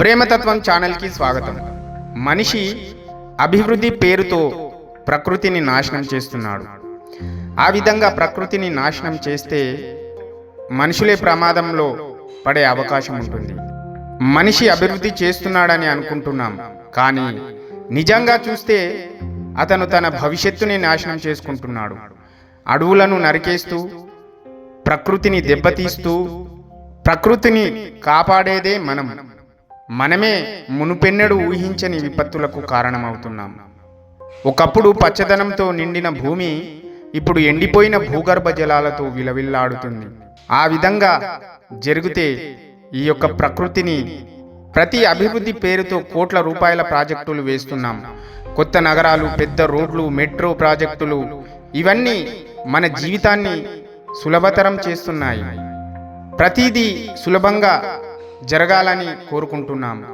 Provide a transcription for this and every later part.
ప్రేమతత్వం ఛానల్కి స్వాగతం. మనిషి అభివృద్ధి పేరుతో ప్రకృతిని నాశనం చేస్తున్నాడు. ఆ విధంగా ప్రకృతిని నాశనం చేస్తే మనుషులే ప్రమాదంలో పడే అవకాశం ఉంటుంది. మనిషి అభివృద్ధి చేస్తున్నాడని అనుకుంటున్నాం. కానీ నిజంగా చూస్తే అతను తన భవిష్యత్తుని నాశనం చేసుకుంటున్నాడు. అడవులను నరికేస్తూ ప్రకృతిని దెబ్బతీస్తూ ప్రకృతిని కాపాడేదే మనం. మనమే మునుపెన్నడు ఊహించని విపత్తులకు కారణమవుతున్నాం. ఒకప్పుడు పచ్చదనంతో నిండిన భూమి ఇప్పుడు ఎండిపోయిన భూగర్భ జలాలతో విలవిల్లాడుతుంది. ఆ విధంగా జరిగితే ఈ యొక్క ప్రకృతిని ప్రతి అభివృద్ధి పేరుతో కోట్ల రూపాయల ప్రాజెక్టులు వేస్తున్నాం. కొత్త నగరాలు పెద్ద రోడ్లు మెట్రో ప్రాజెక్టులు ఇవన్నీ మన జీవితాన్ని సులభతరం చేస్తున్నాయి. ప్రతిదీ సులభంగా జరగాలని కోరుకుంటున్నాం.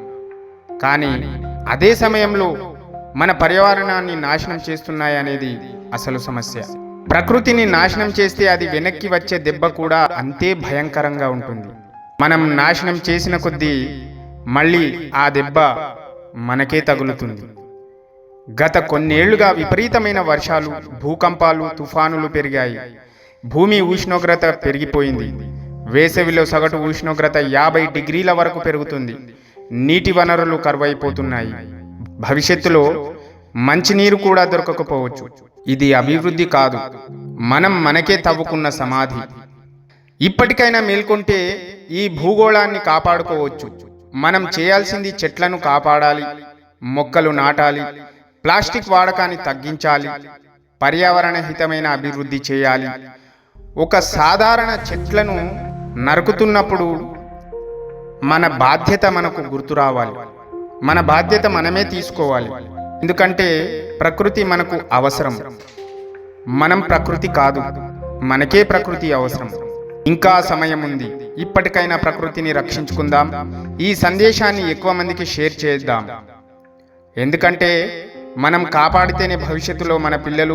కానీ అదే సమయంలో మన పర్యావరణాన్ని నాశనం చేస్తున్నాయి అనేది అసలు సమస్య. ప్రకృతిని నాశనం చేస్తే అది వెనక్కి వచ్చే దెబ్బ కూడా అంతే భయంకరంగా ఉంటుంది. మనం నాశనం చేసిన కొద్దీ మళ్ళీ ఆ దెబ్బ మనకే తగులుతుంది. గత కొన్నేళ్ళుగా విపరీతమైన వర్షాలు భూకంపాలు తుఫానులు పెరిగాయి. భూమి ఉష్ణోగ్రత పెరిగిపోయింది. వేసవిలో సగటు ఉష్ణోగ్రత యాభై డిగ్రీల వరకు పెరుగుతుంది. నీటి వనరులు కరువైపోతున్నాయి. భవిష్యత్తులో మంచినీరు కూడా దొరకకపోవచ్చు. ఇది అభివృద్ధి కాదు. మనం మనకే తవ్వుకున్న సమాధి. ఇప్పటికైనా మేల్కొంటే ఈ భూగోళాన్ని కాపాడుకోవచ్చు. మనం చేయాల్సింది చెట్లను కాపాడాలి మొక్కలు నాటాలి ప్లాస్టిక్ వాడకాన్ని తగ్గించాలి పర్యావరణ హితమైన అభివృద్ధి చేయాలి. ఒక సాధారణ చెట్లను నరుకుతున్నప్పుడు మన బాధ్యత మనకు గుర్తు రావాలి. మన బాధ్యత మనమే తీసుకోవాలి. ఎందుకంటే ప్రకృతి మనకు అవసరం. మనం ప్రకృతి కాదు. మనకే ప్రకృతి అవసరం. ఇంకా సమయం ఉంది. ఇప్పటికైనా ప్రకృతిని రక్షించుకుందాం. ఈ సందేశాన్ని ఎక్కువ మందికి షేర్ చేద్దాం. ఎందుకంటే మనం కాపాడితేనే భవిష్యత్తులో మన పిల్లలు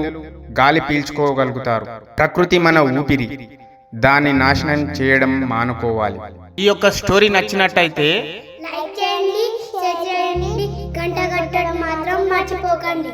గాలి పీల్చుకోగలుగుతారు. ప్రకృతి మన ఊపిరి. దాన్ని నాశనం చేయడం మానుకోవాలి. ఈ యొక్క స్టోరీ నచ్చినట్టయితే లైక్ చేయండి షేర్ చేయండి గంట కట్టడం మాత్రం మర్చిపోకండి.